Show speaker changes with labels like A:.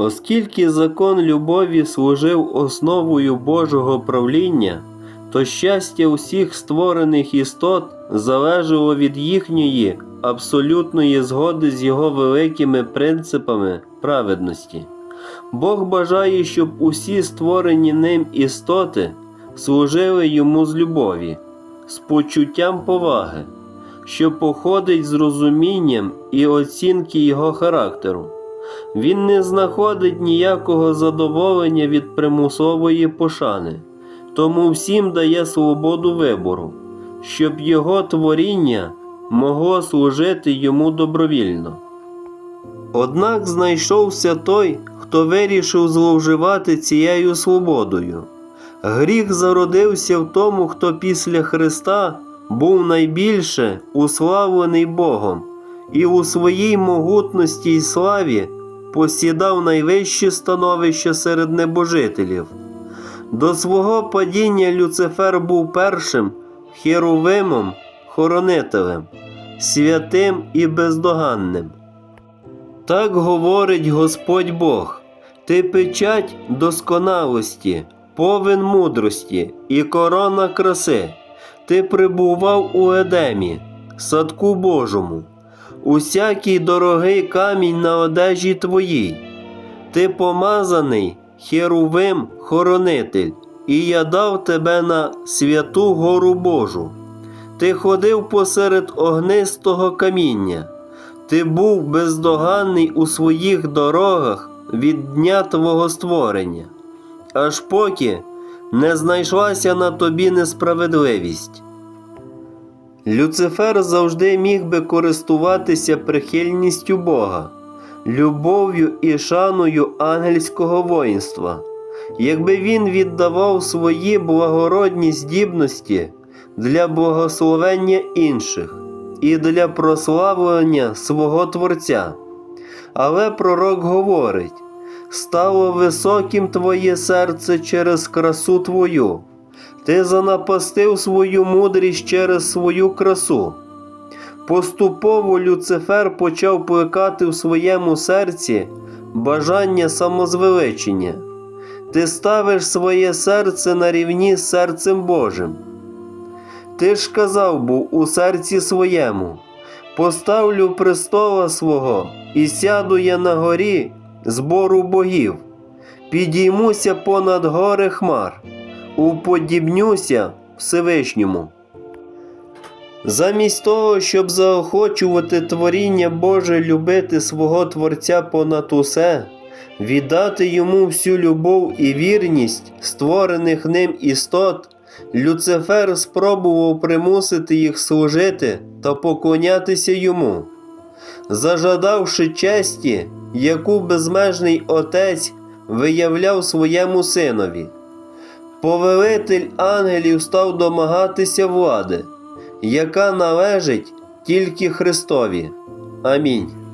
A: Оскільки закон любові служив основою Божого правління, то щастя усіх створених істот залежало від їхньої абсолютної згоди з його великими принципами праведності. Бог бажає, щоб усі створені ним істоти служили йому з любові, з почуттям поваги, що походить з розумінням і оцінки його характеру. Він не знаходить ніякого задоволення від примусової пошани, тому всім дає свободу вибору, щоб його творіння могло служити йому добровільно. Однак знайшовся той, хто вирішив зловживати цією свободою. Гріх зародився в тому, хто після Христа був найбільше уславлений Богом і у своїй могутності й славі посідав найвище становище серед небожителів. До свого падіння Люцифер був першим херовимом, хоронителем, святим і бездоганним. Так говорить Господь Бог, ти печать досконалості, повен мудрості і корона краси. Ти прибував у Едемі, садку Божому, усякий дорогий камінь на одежі твоїй. Ти помазаний, херувим хоронитель, і я дав тебе на святу гору Божу. Ти ходив посеред огнистого каміння. Ти був бездоганний у своїх дорогах від дня твого створення, аж поки не знайшлася на тобі несправедливість. Люцифер завжди міг би користуватися прихильністю Бога, любов'ю і шаною ангельського воїнства, якби він віддавав свої благородні здібності для благословення інших і для прославлення свого Творця. Але пророк говорить: стало високим твоє серце через красу твою, ти занапастив свою мудрість через свою красу. Поступово Люцифер почав плекати в своєму серці бажання самозвеличення. Ти ставиш своє серце на рівні з серцем Божим. Ти ж казав був у серці своєму, поставлю престола свого і сяду я на горі збору богів, підіймуся понад гори хмар, уподібнюся Всевишньому. Замість того, щоб заохочувати творіння Боже любити свого Творця понад усе, віддати йому всю любов і вірність створених ним істот, Люцифер спробував примусити їх служити та поклонятися йому, зажадавши честі, яку безмежний отець виявляв своєму синові. Повелитель ангелів став домагатися влади, яка належить тільки Христові. Амінь.